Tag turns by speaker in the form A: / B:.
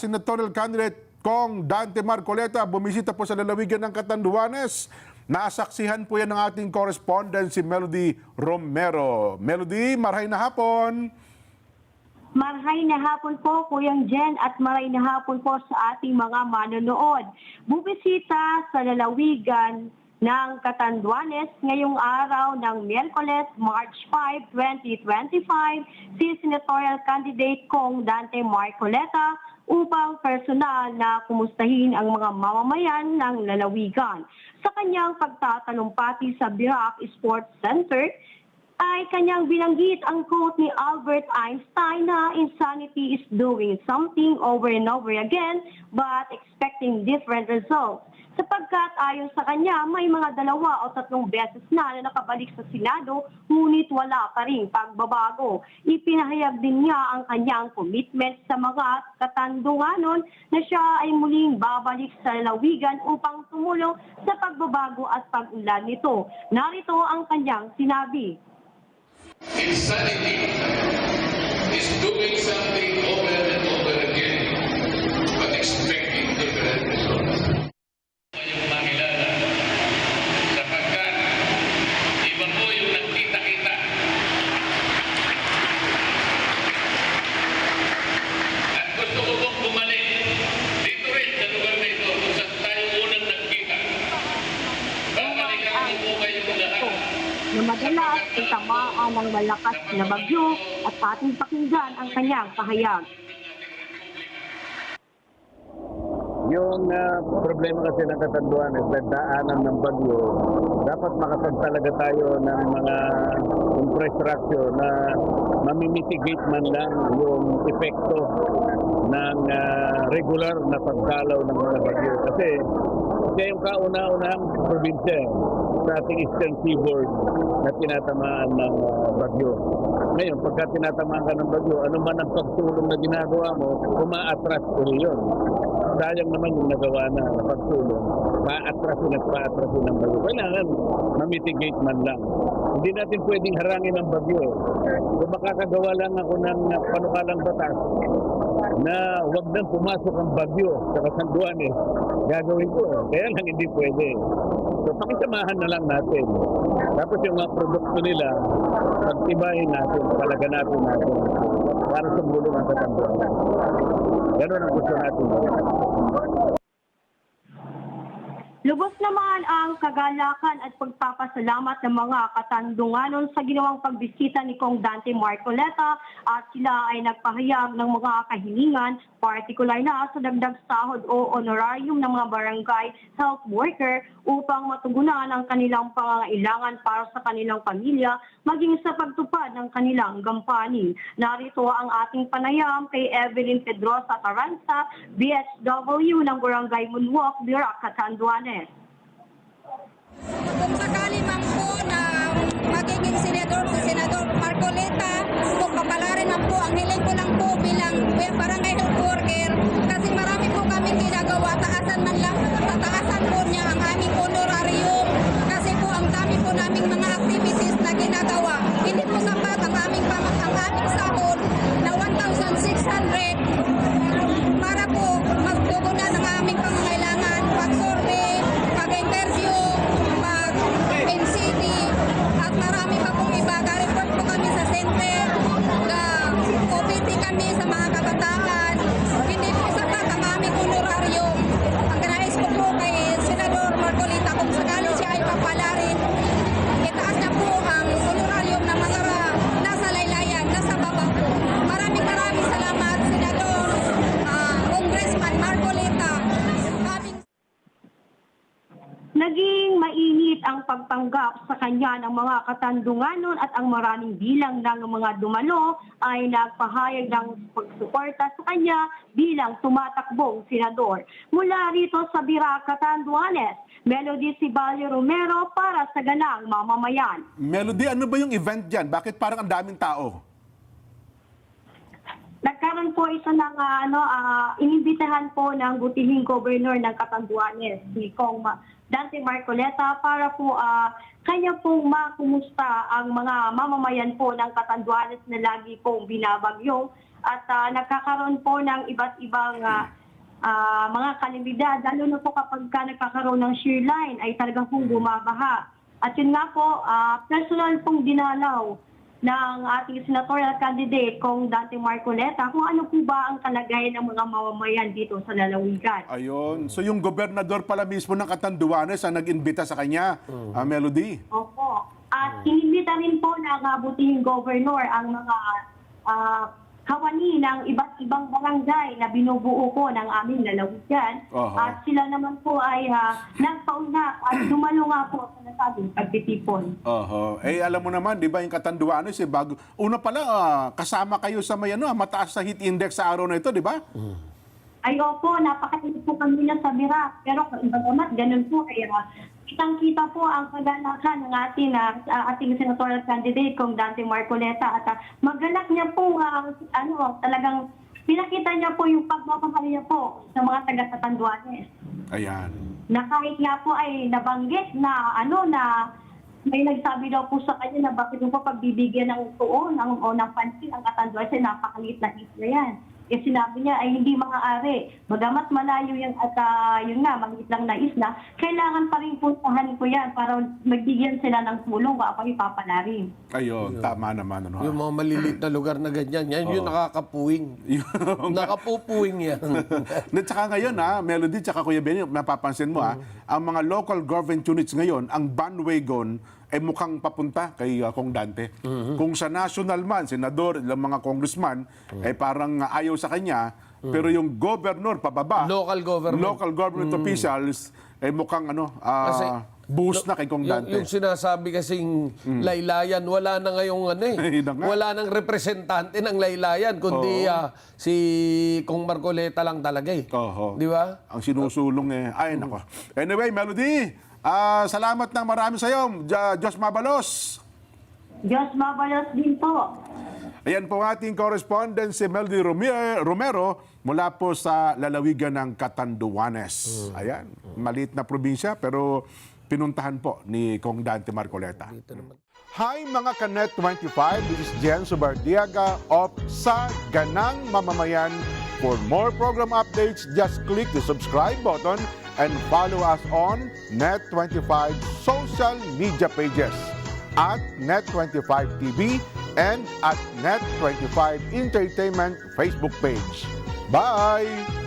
A: Senatorial candidate Kong Dante Marcoleta bumisita po sa lalawigan ng Catanduanes. Nasaksihan po yan ng ating correspondent si Melody Romero. Melody, marhay na hapon.
B: Marhay na hapon po, Kuyang Jen, at maray na hapon po sa ating mga manonood. Bubisita sa lalawigan ng Catanduanes ngayong araw ng Miyerkules, March 5, 2025, si Senatorial Candidate Kong Dante Marcoleta upang personal na kumustahin ang mga mamamayan ng lalawigan. Sa kanyang pagtatalumpati sa Birac Sports Center, ay kanyang binanggit ang quote ni Albert Einstein na insanity is doing something over and over again but expecting different results. Sapagkat ayon sa kanya, may mga dalawa o tatlong beses na na nakabalik sa Senado, ngunit wala pa rin pagbabago. Ipinahayag din niya ang kanyang commitment sa mga katandunganon na siya ay muling babalik sa lalawigan upang tumulong sa pagbabago at pag-unlad nito. Narito ang kanyang sinabi.
C: Insanity is doing something over and over
B: ng malakas na bagyo at ating pakinggan ang kanyang pahayag.
D: Yung ah, problema kasi ng katanduan is nagdaanan ng bagyo, dapat makapagtalaga tayo ng mga infrastructure na mamimitigate man lang yung epekto ng ah, regular na pagdalaw ng mga bagyo. Kasi siya yung kauna-unahang probinsya sa ating Eastern Seaboard na tinatamaan ng ah, bagyo. Ngayon, pagka tinatamaan ka ng bagyo, ano man ang pagtulong na ginagawa mo, umaatras uli yun sayang naman yung nagawa na pagtulong, pa-atrasin at pa-atrasin ng bagyo. Kailangan mamitigate man lang. Hindi natin pwedeng harangin ang bagyo. Kung makakagawa lang ako ng uh, panukalang batas na wag nang pumasok ang bagyo sa Kasanduanes, gagawin ko. Kaya lang hindi pwede. So pakisamahan na lang natin. Tapos yung mga produkto nila, pagtibayin natin, talaga natin natin para sa bulong ang Kasanduanes. Ganun ang gusto natin.
B: Lubos naman ang kagalakan at pagpapasalamat ng mga katandunganon sa ginawang pagbisita ni Kong Dante Marcoleta at sila ay nagpahayag ng mga kahilingan, partikular na sa dagdag sahod o honorarium ng mga barangay health worker upang matugunan ang kanilang pangangailangan para sa kanilang pamilya maging sa pagtupad ng kanilang gampanin. Narito ang ating panayam kay Evelyn Pedrosa Taranza, BSW ng Barangay Munwok, Birac, Catanduanes.
E: Kung sakali man po na magiging senador si Senador Marcoleta, kung papalarin man po, ang hiling ko lang po bilang barangay
B: pagtanggap sa kanya ng mga katandunganon at ang maraming bilang ng mga dumalo ay nagpahayag ng pagsuporta sa kanya bilang tumatakbong senador. Mula rito sa Birac, Catanduanes, Melody Sibalio Romero para sa ganang mamamayan.
A: Melody, ano ba yung event dyan? Bakit parang ang daming tao?
B: Nagkaroon po ito ng ah, ano, ah, inimbitahan po ng butihing governor ng Catanduanes, si Kong Ma- Dante Marcoleta para po ah, kanya pong makumusta ang mga mamamayan po ng Catanduanes na lagi pong binabagyong at ah, nagkakaroon po ng iba't ibang ah, ah, mga kalamidad, lalo na po kapag ka nagkakaroon ng shear line ay talagang pong bumabaha. At yun nga po, ah, personal pong dinalaw ng ating senatorial candidate kong Dante Marcoleta kung ano po ba ang kalagayan ng mga mamamayan dito sa lalawigan.
A: Ayun. So yung gobernador pala mismo ng Katanduanes ang nag-imbita sa kanya, ah, Melody.
B: Opo. At inimbita rin po ng uh, butihing governor ang mga ah, kawani ng iba't ibang barangay na binubuo po ng aming lalawigan.
A: Aha.
B: At sila naman po ay uh, nagpauna at dumalo nga po sa nasabing pagtitipon.
A: Oho. Eh alam mo naman, 'di ba, yung Katanduanes eh bago una pala ah, kasama kayo sa may ano, ah, mataas sa heat index sa araw na ito, 'di ba?
B: Ay opo, napakaliit po kami na sa Bira. Pero bagamat ganun po, kaya kitang-kita po ang kaganahan ng ating, ah, ah, ating senatorial candidate kong Dante Marcoleta. At ah, maganap niya po, ah, ano, talagang pinakita niya po yung pagmamahal niya po sa mga taga-Tatanduanes.
A: Ayan.
B: Na kahit nga po ay nabanggit na ano na may nagsabi daw po sa kanya na bakit mo pa pagbibigyan ng tuon ng, o ng pansin ang Katanduanes ay napakaliit na isla yan. Eh sinabi niya ay hindi maaari. Bagamat malayo yung at ah, yun nga, maliit lang na isla, kailangan pa rin puntahan ko yan para magbigyan sila ng tulong o ako ipapalarin.
A: Ayun, tama naman ano.
F: Yung mga maliliit na lugar na ganyan, yan yung nakakapuwing. Nakapupuwing yan.
A: At saka ngayon ha, Melody tsaka Kuya Benny, napapansin mo ha, ang mga local government units ngayon, ang bandwagon ay mukhang papunta kay uh, Kong Dante. Kung sa national man, senador, ilang mga congressman, ay parang uh, ayaw sa kanya, pero yung governor pababa,
F: Local government.
A: local government officials, ay mukhang ano, ah,
F: Kasi,
A: boost na kay Kong
F: Yung,
A: Dante.
F: yung sinasabi kasing laylayan, wala na ngayong ano eh.
A: Na nga.
F: wala nang representante ng laylayan, kundi ah, si Kong Marcoleta lang talaga eh.
A: Oho.
F: Di ba?
A: ang sinusulong eh. Ay, nako. Anyway, Melody, ah, salamat ng marami sa iyo. Diyos mabalos.
B: Diyos mabalos din po.
A: Ayan po ating correspondent si Melody Romero mula po sa lalawigan ng Catanduanes. Ayan, maliit na probinsya pero pinuntahan po ni Kong Dante Marcoleta. Hi mga Kanet 25, this is Jen Subardiaga of Sa Ganang Mamamayan. For more program updates, just click the subscribe button and follow us on Net25 social media pages at Net25 TV and at Net25 Entertainment Facebook page. Bye!